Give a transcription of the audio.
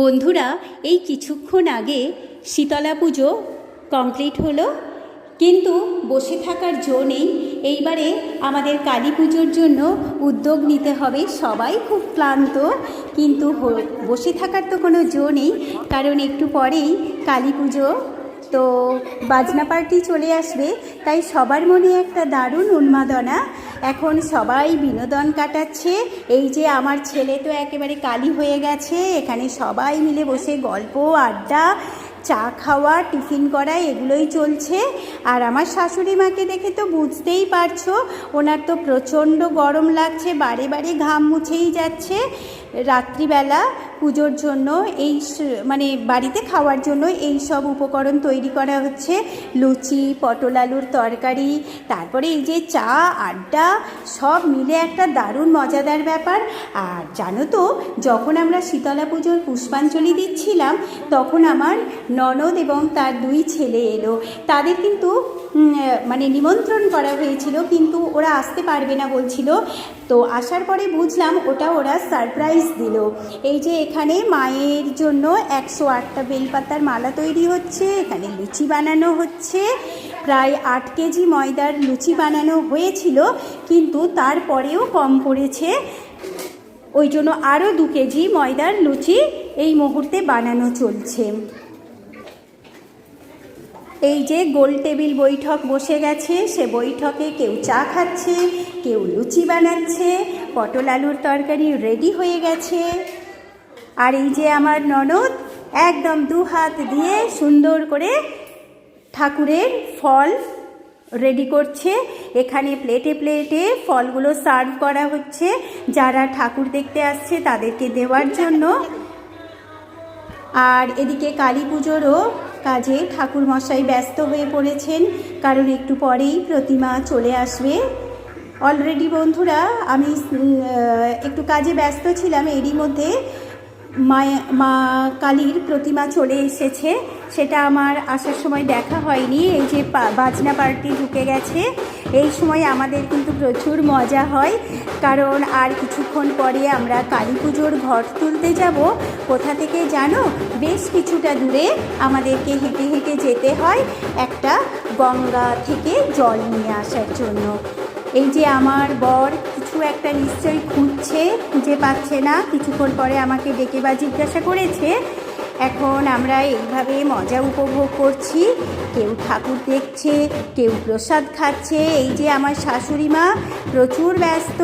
বন্ধুরা, এই কিছুক্ষণ আগে শীতলা পুজো কমপ্লিট হলো, কিন্তু বসে থাকার জো নেই। এইবারে আমাদের কালী পুজোর জন্য উদ্যোগ নিতে হবে। সবাই খুব ক্লান্ত, কিন্তু বসে থাকার তো কোনো জো নেই। কারণ একটু পরেই কালী পুজো, তো বাজনা পার্টি চলে আসবে। তাই সবার মনে একটা দারুণ উন্মাদনা। এখন সবাই বিনোদন কাটাচ্ছে। এই যে আমার ছেলে তো একেবারে কালি হয়ে গেছে। এখানে সবাই মিলে বসে গল্প, আড্ডা, চা খাওয়া, টিফিন করা, এগুলোই চলছে। আর আমার শাশুড়ি মাকে দেখে তো বুঝতেই পারছ, ওনার তো প্রচণ্ড গরম লাগছে, বারে বারে ঘাম মুছেই যাচ্ছে। রাত্রিবেলা পুজোর জন্য এই মানে বাড়িতে খাওয়ার জন্য এই সব উপকরণ তৈরি করা হচ্ছে। লুচি, পটল আলুর তরকারি, তারপরে এই যে চা, আড্ডা, সব মিলে একটা দারুণ মজাদার ব্যাপার। আর জানো তো, যখন আমরা শীতলা পুজোর পুষ্পাঞ্জলি দিচ্ছিলাম, তখন আমার ননদ এবং তার দুই ছেলে এলো। তাদের কিন্তু নিমন্ত্রণ করা হয়েছিল, কিন্তু ওরা আসতে পারবে না বলছিল। তো আসার পরে বুঝলাম ওটা ওরা সারপ্রাইজ দিল। এই যে এখানে মায়ের জন্য একশো আটটা বেলপাতার মালা তৈরি হচ্ছে, এখানে লুচি বানানো হচ্ছে, প্রায় আট কেজি ময়দার লুচি বানানো হয়েছিল, কিন্তু তারপরেও কম পড়েছে। ওই জন্য আরও দু কেজি ময়দার লুচি এই মুহূর্তে বানানো চলছে। এই যে গোল টেবিল বৈঠক বসে গেছে, সে বৈঠকে কেউ চা খাচ্ছে, কেউ লুচি বানাচ্ছে, পটল আলুর তরকারি রেডি হয়ে গেছে। আর এই যে আমার ননদ, একদম দু হাত দিয়ে সুন্দর করে ঠাকুরের ফল রেডি করছে। এখানে প্লেটে প্লেটে ফলগুলো সার্ভ করা হচ্ছে। যারা ঠাকুর দেখতে আসছে, তাদেরকে দেওয়ার জন্য। আর এদিকে কালী পুজোরও কাজে ঠাকুরমশাই ব্যস্ত হয়ে পড়েছেন, কারণ একটু পরেই প্রতিমা চলে আসবে। অলরেডি বন্ধুরা, আমি একটু কাজে ব্যস্ত ছিলাম, এরই মধ্যে মায়া, মা কালীর প্রতিমা চলে এসেছে। সেটা আমার আসার সময় দেখা হয়নি। এই যে বাজনা পার্টি ঢুকে গেছে। এই সময় আমাদের কিন্তু প্রচুর মজা হয়। কারণ আর কিছুক্ষণ পরে আমরা কালী পুজোর ঘট তুলতে যাব। কোথা থেকে জানো? বেশ কিছুটা দূরে আমাদেরকে হেঁটে হেঁটে যেতে হয় একটা গঙ্গা থেকে জল নিয়ে আসার জন্য। এই যে আমার বর, কিছু একটা নিশ্চয়ই খুঁজছে খুঁজে পাচ্ছে না। কিছুক্ষণ পরে আমাকে ডেকে বা জিজ্ঞাসা করেছে, এখন আমরা এইভাবে মজা উপভোগ করছি। কেউ ঠাকুর দেখছে, কেউ প্রসাদ খাচ্ছে। এই যে আমার শাশুড়ি মা, প্রচুর ব্যস্ত।